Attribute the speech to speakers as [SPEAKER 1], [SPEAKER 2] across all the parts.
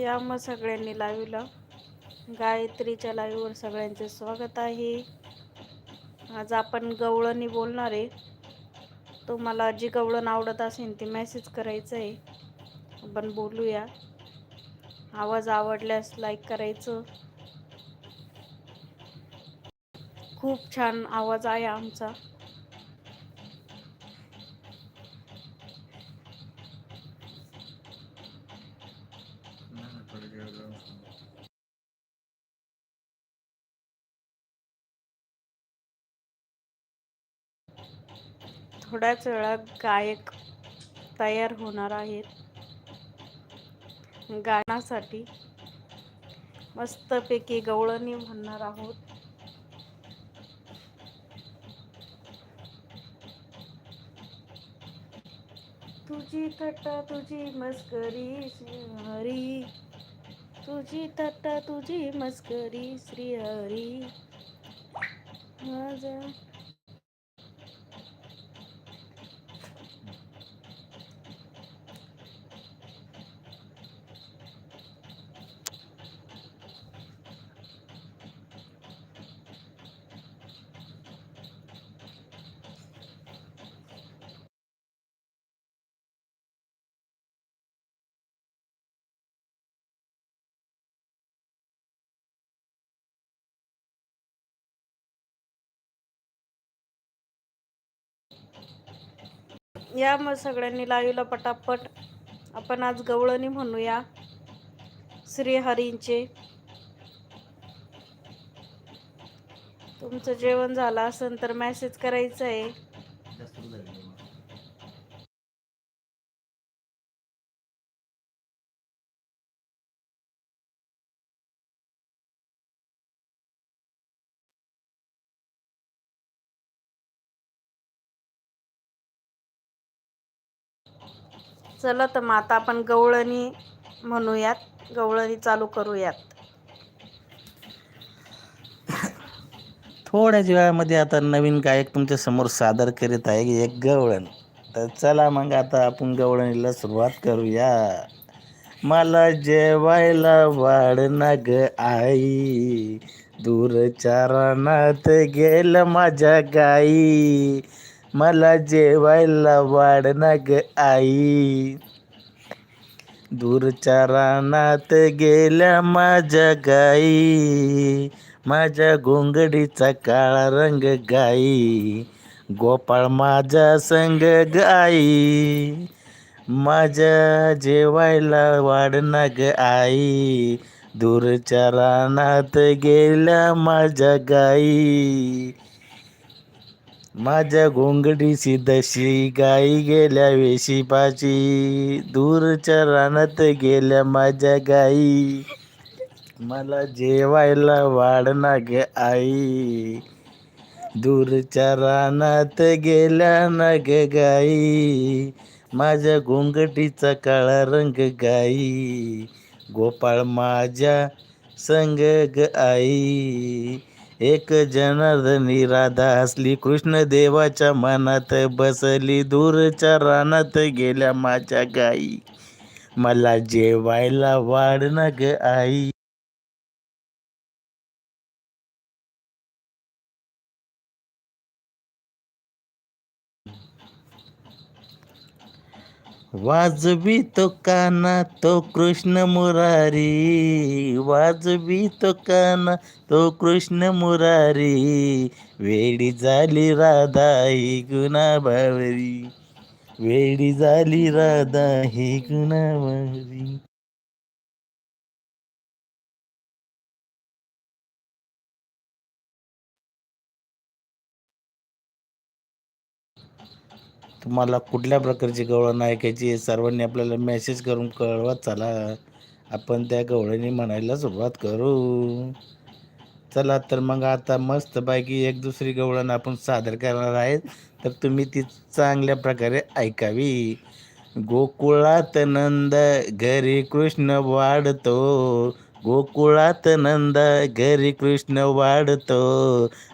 [SPEAKER 1] या मग सगळ्यांनी लाईव्हला गायत्रीच्या लाईव्हवर सगळ्यांचे स्वागत आहे. आज आपण गवळणी बोलणार आहे. तुम्हाला जी गवळण आवडत असेल ती मेसेज करायचं आहे. आपण बोलूया. आवाज आवडल्यास लाईक करायचं. खूप छान आवाज आहे आमचा. थोड्याच वेळात गायक तयार होणार आहेत. गाण्यासाठी मस्तपैकी गवळणी म्हणणार आहोत. तुझी थट्टा तुझी मस्करी श्रीहरी. तुझी थट्टा तुझी मस्करी श्रीहरी. माझा या मग सगळ्यांनी लाईव्हला पटापट. आपण आज गवळणी म्हणूया. श्रीहरींचे तुमचं जेवण झालं असेल तर मॅसेज करायचं आहे चला तर मग आता आपण गवळणी म्हणूयात. गवळणी चालू करूयात.
[SPEAKER 2] थोड्याच वेळामध्ये आता नवीन गायक तुमच्यासमोर सादर करीत आहे एक गवळण. तर चला मग आता आपण गवळणीला सुरुवात करूया. मला जेवायला वाढ ना ग आई. दूरच्या रानात गेलं माझ्या गाई. मला जेवायला वाढ ना ग आई. दूरच्या रानात गेल्या माझ्या गाई. माझ्या घोंगडीचा काळा रंग गाई. गोपाळ माझा संग गाई. माझ्या जेवायला वाढ ना ग आई. दूरच्या रानात गेल्या माझ्या गाई. माझ्या घोंगडीची दशी गाई गेल्या वेशीपाची दूरच्या रानात गेल्या माझ्या गाई. मला जेवायला वाढ ना ग आई. दूरच्या रानात गेल्या ना ग गाई. माझ्या घोंगटीचा काळा रंग गाई. गोपाळ माझ्या संग ग आई. एक जनार्दनी राधा असली कृष्ण देवाच्या मनात बसली दूरच्या रानात गेल्या माझ्या गाई. मला जेवायला वाढ ना ग आई. वाजवी तो काना तो कृष्ण मुरारी. वाजवी तो काना तो कृष्ण मुरारी. वेडी झाली राधा ही गुणा बावरी. वेडी झाली राधा ही गुणा भावरी तुम्हाला कुठल्या प्रकारची गवळण ऐकायची सर्वांनी आपल्याला मेसेज करून कळवत चला. आपण त्या गवळणी म्हणायला सुरुवात करू. चला तर मग आता मस्तपैकी एक दुसरी गवळण आपण सादर करणार आहेत. तर तुम्ही ती चांगल्या प्रकारे ऐकावी. गोकुळात नंद घरी कृष्ण वाढतो. गोकुळात नंद घरी कृष्ण वाढतो.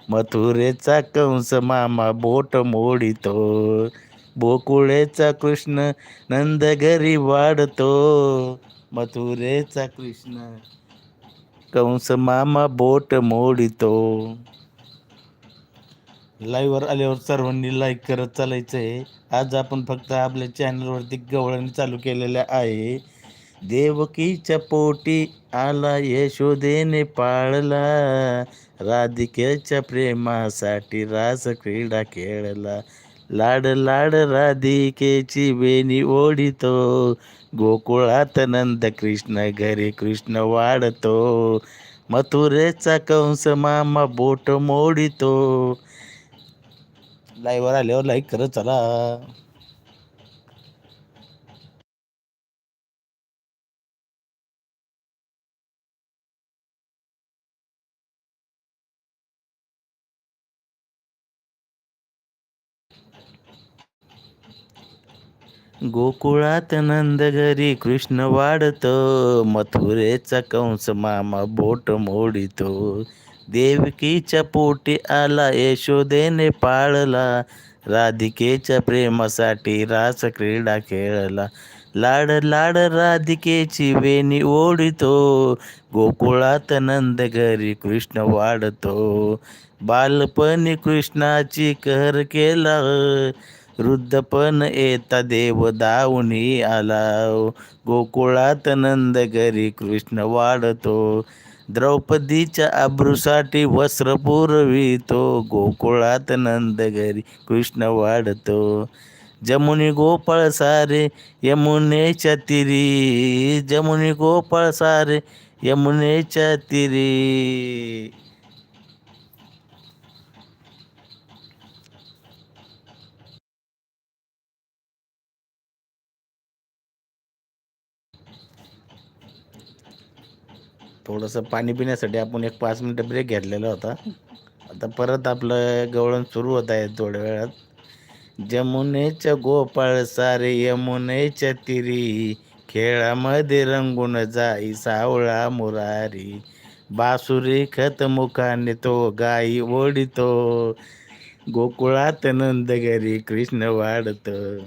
[SPEAKER 2] मथुरेचा कंस मामा बोट मोडितो. बोकुळेचा कृष्ण नंद घरी वाढतो. मथुरेचा कृष्ण कंस मामा बोट मोडितो. लाईव्हवर आल्यावर सर्वांनी लाईक करत चालायचं आहे. आज आपण फक्त आपल्या चॅनलवरती गवळणी चालू केलेल्या आहे. देवकीच्या पोटी आला यशोदेने पाळला. राधिकेच्या प्रेमासाठी रास क्रीडा खेळला. लाड लाड राधिकेची वेणी ओढितो. गोकुळात नंद कृष्ण घरी कृष्ण वाढतो. मथुरेचा कंस मामा बोट मोडितो. लाईव्हवर आल्यावर लाईक करत चला. गोकुळात नंद घरी कृष्ण वाढतो. मथुरेचा कंस मामा बोट मोडितो. देवकीच्या पोटी आला यशोदेने पाळला. राधिकेच्या प्रेमासाठी रास क्रीडा खेळला. लाड लाड राधिकेची वेणी ओढितो. गोकुळात नंद घरी कृष्ण वाढतो. बालपणी कृष्णाची कहर केला. वृद्धपण येता देव दावणी आला गोकुळात नंद घरी कृष्ण वाढतो. द्रौपदीच्या अब्रूसाठी वस्त्र पुरवितो. गोकुळात नंद घरी कृष्ण वाढतो. जमुनी गोपाळ सारे यमुनेच्या तिरी. जमुनी गोपाळ सारे यमुनेच्या तिरी. थोडंसं पाणी पिण्यासाठी आपण एक पाच मिनटं ब्रेक घेतलेला होता. आता परत आपलं गवळण सुरू होत आहे थोड्या वेळात. जमुनेच्या गोपाळ सारे यमुनेच्या तिरी खेळामध्ये रंगून जाई सावळा मुरारी. बासुरी खत मुखाने तो गाई ओढितो. गोकुळात नंदगरी कृष्ण वाढतं.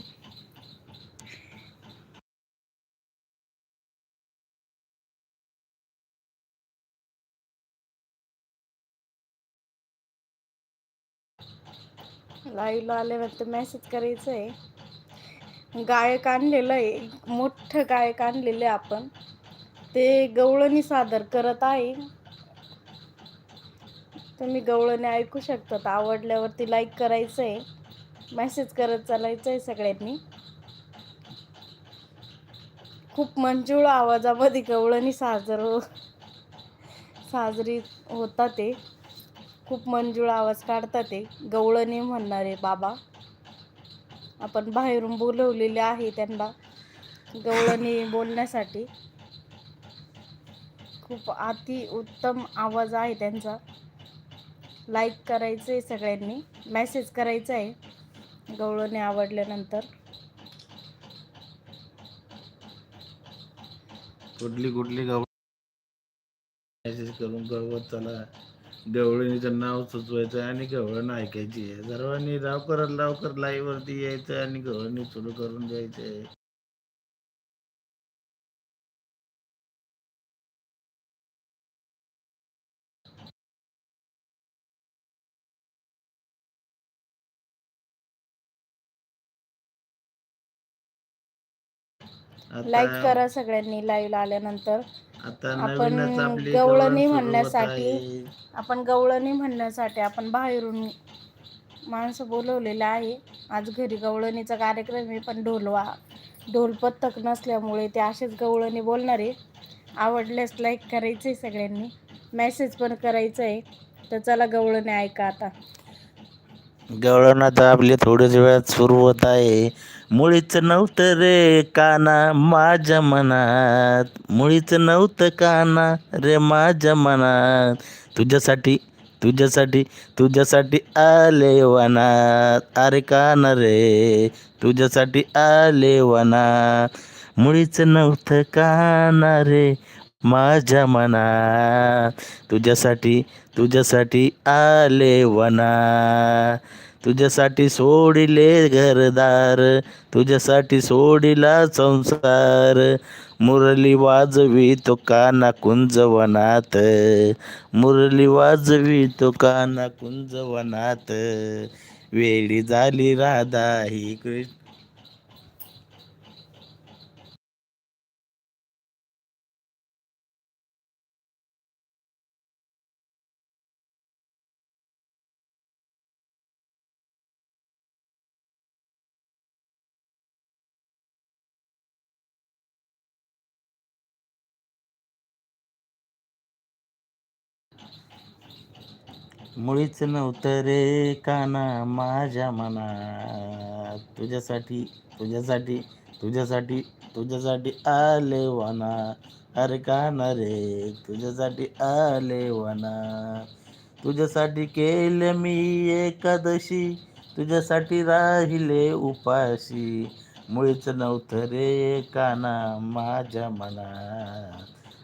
[SPEAKER 1] लाईव्हला आल्यानंतर मेसेज करायचं आहे गायक आणलेलं आहे मोठं गायक आणलेलं आहे आपण. ते गवळणी सादर करत आहे. तुम्ही गवळणी ऐकू शकतात आवडल्यावरती लाईक करायचं आहे मेसेज करत चालायचं आहे सगळ्यांनी. खूप मंजूळ आवाजामध्ये गवळणी साजर हो- साजरी होतात ते. खूप मंजूळ आवाज काढतात ते. गवळणी म्हणणारे बाबा. आपण बाहेरून बोलवलेले आहे त्यांना गवळणी बोलण्यासाठी. खूप अति उत्तम आवाज आहे त्यांचा. लाईक करायचं आहे सगळ्यांनी. मेसेज करायचा आहे. गवळणी आवडल्यानंतर.
[SPEAKER 2] कुठली कुठली गवळ मेसेज करून गवत चला. गवळणीचं नाव सुचवायचं आणि गवळण ऐकायची. आहे सर्वांनी लवकरात लवकर लाईव्हवरती यायचं आणि गवळणी सुरू करून द्यायचे.
[SPEAKER 1] लाईक करा सगळ्यांनी लाईव्हला आल्यानंतर. आपण गवळणी म्हणण्यासाठी. आपण गवळणी म्हणण्यासाठी आपण बाहेरून माणसं बोलवलेलं आहे. आज घरी गवळणीचा कार्यक्रम आहे पण ढोलवा ढोल पथक नसल्यामुळे ते असेच गवळणी बोलणार. आहे आवडल्यास लाईक करायचं आहे सगळ्यांनी. मेसेज पण करायचं आहे तर चला गवळणी ऐका आता.
[SPEAKER 2] गवळण आता आपली थोड्याच वेळात सुरू होत आहे. मुळीच नव्हतं रे काना माझ्या मनात. मुळीच नव्हतं काना रे माझ्या मनात. तुझ्यासाठी तुझ्यासाठी तुझ्यासाठी आले वनात. अरे काना रे तुझ्यासाठी आले वनात. मुळीच नव्हतं काना रे माझ्या मनात. तुझ्यासाठी तुझ्यासाठी आले वना तुझ्यासाठी सोडिले घरदार तुझ्यासाठी सोडिला संसार. मुरली वाजवी तो काना कुंजवनात मुरली वाजवी तो काना कुंजवनात वेळी झाली राधा ही कृष्ण मुळीच नव्हतं रे काना माझ्या मनात. तुझ्यासाठी तुझ्यासाठी तुझ्यासाठी तुझ्यासाठी आले वना. अरे काना रे तुझ्यासाठी आले वना. तुझ्यासाठी केलं मी एकादशी तुझ्यासाठी राहिले उपाशी. मुळीच नव्हतं रे काना माझ्या मनात.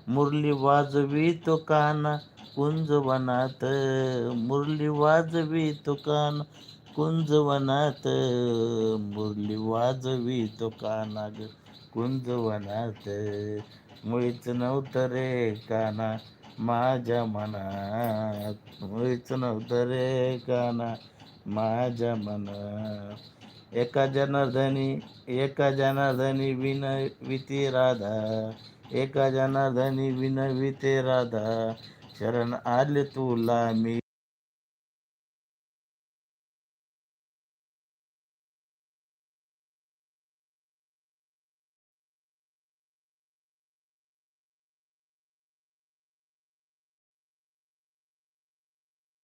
[SPEAKER 2] मुरली वाजवी तो काना कुंजवनात मुरली वाजवी तुकान कुंजवनात मुरली वाजवी तो काना ग कुंजवनात मुळीच नव्हतं रे काना माझ्या मनात. मुळीच नव्हतं रे काना माझ्या मनात. एका जनार्दनी एका जनार्दनी विनविती राधा. एका जनार्दनी विनविते राधा. शरण आले तुला मी.